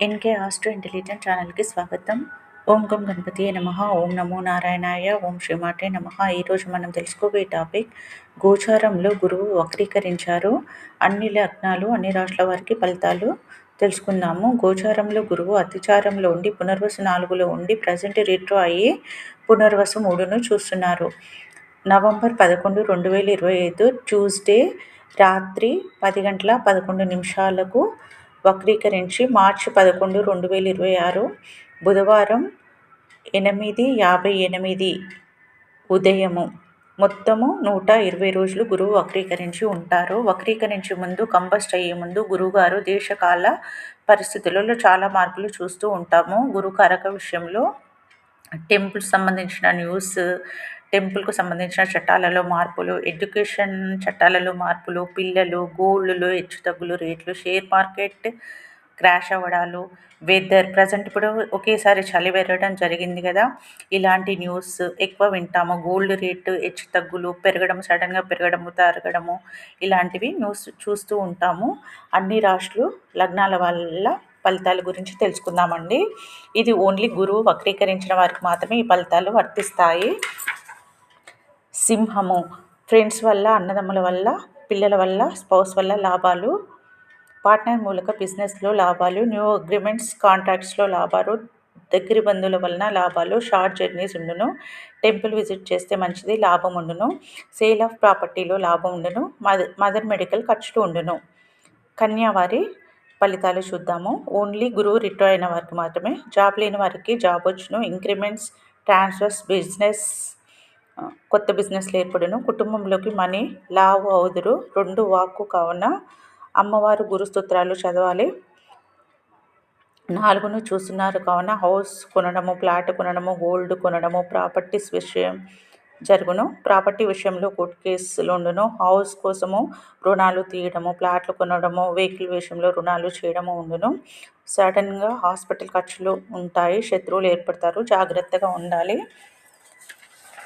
NK astro intelligent ఛానల్కి స్వాగతం. ఓం గం గణపతి నమ. ఓం నమో నారాయణాయ. ఓం శ్రీమాటే నమ. ఈరోజు మనం తెలుసుకోబోయే టాపిక్ గోచారంలో గురువు వక్రీకరించారు. అన్ని లగ్నాలు అన్ని రాష్ట్రాల వారికి ఫలితాలు తెలుసుకుందాము. గోచారంలో గురువు అతిచారంలో ఉండి పునర్వసు నాలుగులో ఉండి ప్రజెంట్ రిట్రో అయ్యి పునర్వసు మూడును చూస్తున్నారు. నవంబర్ పదకొండు రెండు వేల ఇరవై ఐదు ట్యూస్డే రాత్రి పది గంటల పదకొండు నిమిషాలకు వక్రీకరించి మార్చి పదకొండు రెండు వేల ఇరవై ఆరు బుధవారం ఎనిమిది యాభై ఎనిమిది ఉదయము మొత్తము నూట ఇరవై రోజులు గురువు వక్రీకరించి ఉంటారు. వక్రీకరించి ముందు కంబస్ట్ అయ్యే ముందు గురువుగారు దేశకాల పరిస్థితులలో చాలా మార్పులు చూస్తూ ఉంటాము. గురు కారక విషయంలో టెంపుల్ సంబంధించిన న్యూస్ టెంపుల్కు సంబంధించిన చట్టాలలో మార్పులు ఎడ్యుకేషన్ చట్టాలలో మార్పులు పిల్లలు గోల్డ్లో హెచ్చుతగ్గులు రేట్లు షేర్ మార్కెట్ క్రాష్ అవ్వడాలు వెదర్. ప్రజెంట్ ఇప్పుడు ఒకేసారి చలి పెరగడం జరిగింది కదా. ఇలాంటి న్యూస్ ఎక్కువ వింటాము. గోల్డ్ రేటు హెచ్చు తగ్గులు పెరగడం సడన్గా పెరగడము తరగడము ఇలాంటివి న్యూస్ చూస్తూ ఉంటాము. అన్ని రాష్ట్రాలు లగ్నాల వల్ల ఫలితాల గురించి తెలుసుకుందామండి. ఇది ఓన్లీ గురువు వక్రీకరించిన వారికి మాత్రమే ఈ ఫలితాలు వర్తిస్తాయి. సింహము. ఫ్రెండ్స్ వల్ల అన్నదమ్ముల వల్ల పిల్లల వల్ల స్పౌస్ వల్ల లాభాలు. పార్ట్నర్ మూలక బిజినెస్లో లాభాలు న్యూ అగ్రిమెంట్స్ కాంట్రాక్ట్స్లో లాభాలు దగ్గర బంధువుల వలన లాభాలు షార్ట్ జర్నీస్ ఉండును. టెంపుల్ విజిట్ చేస్తే మంచిది లాభం ఉండును. సేల్ ఆఫ్ ప్రాపర్టీలో లాభం ఉండును. మదర్ మదర్ మెడికల్ ఖర్చులు ఉండును. కన్యావారి ఫలితాలు చూద్దాము. ఓన్లీ గురువు రిటైర్ అయిన వారికి మాత్రమే. జాబ్ లేని వారికి జాబ్ వచ్చును. ఇంక్రిమెంట్స్ ట్రాన్స్ఫర్స్ బిజినెస్ కొత్త బిజినెస్లు ఏర్పడును. కుటుంబంలోకి మనీ లావు అవుదురు రెండు వాక్కు కావున అమ్మవారు గురుస్తోత్రాలు చదవాలి. నాలుగును చూస్తున్నారు కావున హౌస్ కొనడము ప్లాట్ కొనడము గోల్డ్ కొనడము ప్రాపర్టీస్ విషయం జరుగును. ప్రాపర్టీ విషయంలో కోర్టు కేసులు ఉండును. హౌస్ కోసము రుణాలు తీయడము ప్లాట్లు కొనడము వెహికల్ విషయంలో రుణాలు చేయడము ఉండును. సడన్గా హాస్పిటల్ ఖర్చులు ఉంటాయి శత్రువులు ఏర్పడతారు జాగ్రత్తగా ఉండాలి.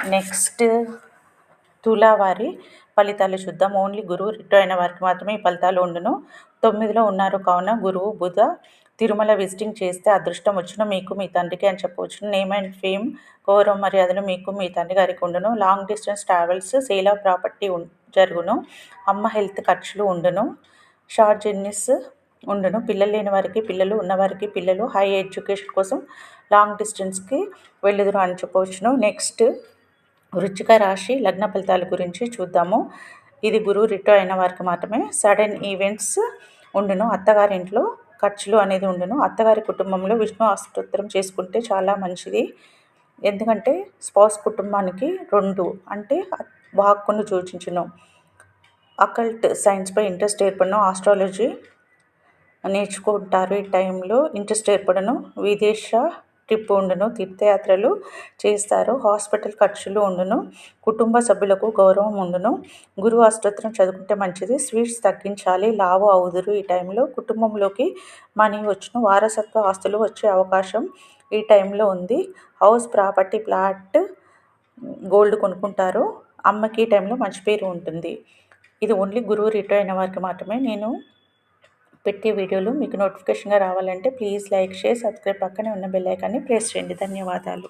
నెక్స్ట్ తులావారి ఫలితాలు చూద్దాం. ఓన్లీ గురువు రిటైర్ అయిన వారికి మాత్రమే ఈ ఫలితాలు ఉండును. తొమ్మిదిలో ఉన్నారు. కావున గురువు బుధ తిరుమల విజిటింగ్ చేస్తే అదృష్టం వచ్చును. మీకు మీ తండ్రికి అని చెప్పవచ్చు నేమ్ అండ్ ఫేమ్ గౌరవ మర్యాదలు మీకు మీ తండ్రి గారికి ఉండును. Long distance travels sale of property జరుగును. అమ్మ హెల్త్ ఖర్చులు ఉండును. షార్ట్ జర్నీస్ ఉండును. పిల్లలు లేని వారికి పిల్లలు ఉన్నవారికి పిల్లలు హై ఎడ్యుకేషన్ కోసం లాంగ్ డిస్టెన్స్కి వెళ్ళదురు అని చెప్పవచ్చును. నెక్స్ట్ వృచ్చిక రాశి లగ్న ఫలితాల గురించి చూద్దాము. ఇది గురువు రిటైర్ అయిన వారికి మాత్రమే. సడన్ ఈవెంట్స్ ఉండును. అత్తగారింట్లో ఖర్చులు అనేది ఉండును. అత్తగారి కుటుంబంలో విష్ణు అష్టోత్తరం చేసుకుంటే చాలా మంచిది. ఎందుకంటే స్పౌస్ కుటుంబానికి రెండు అంటే వాక్కును సూచించును అకల్ట్ సైన్స్పై ఇంట్రెస్ట్ ఏర్పడను. ఆస్ట్రాలజీ నేర్చుకుంటారు ఈ టైంలో. ఇంట్రెస్ట్ ఏర్పడను. విదేశ ట్రిప్ ఉండును తీర్థయాత్రలు చేస్తారు. హాస్పిటల్ ఖర్చులు ఉండును. కుటుంబ సభ్యులకు గౌరవం ఉండును. గురువు అష్టోత్తరం చదువుకుంటే మంచిది. స్వీట్స్ తగ్గించాలి. లావు అవుదురు ఈ టైంలో. కుటుంబంలోకి మనీ వచ్చును. వారసత్వ ఆస్తులు వచ్చే అవకాశం ఈ టైంలో ఉంది. హౌస్ ప్రాపర్టీ ప్లాట్ గోల్డ్ కొనుక్కుంటారు. అమ్మకి ఈ టైంలో మంచి పేరు ఉంటుంది. ఇది ఓన్లీ గురువు రిటైర్ అయిన వారికి మాత్రమే. నేను పెట్టే వీడియోలు మీకు నోటిఫికేషన్గా రావాలంటే ప్లీజ్ లైక్ షేర్ సబ్స్క్రైబ్ పక్కనే ఉన్న బెల్ ఐకాన్ని ప్రెస్ చేయండి. ధన్యవాదాలు.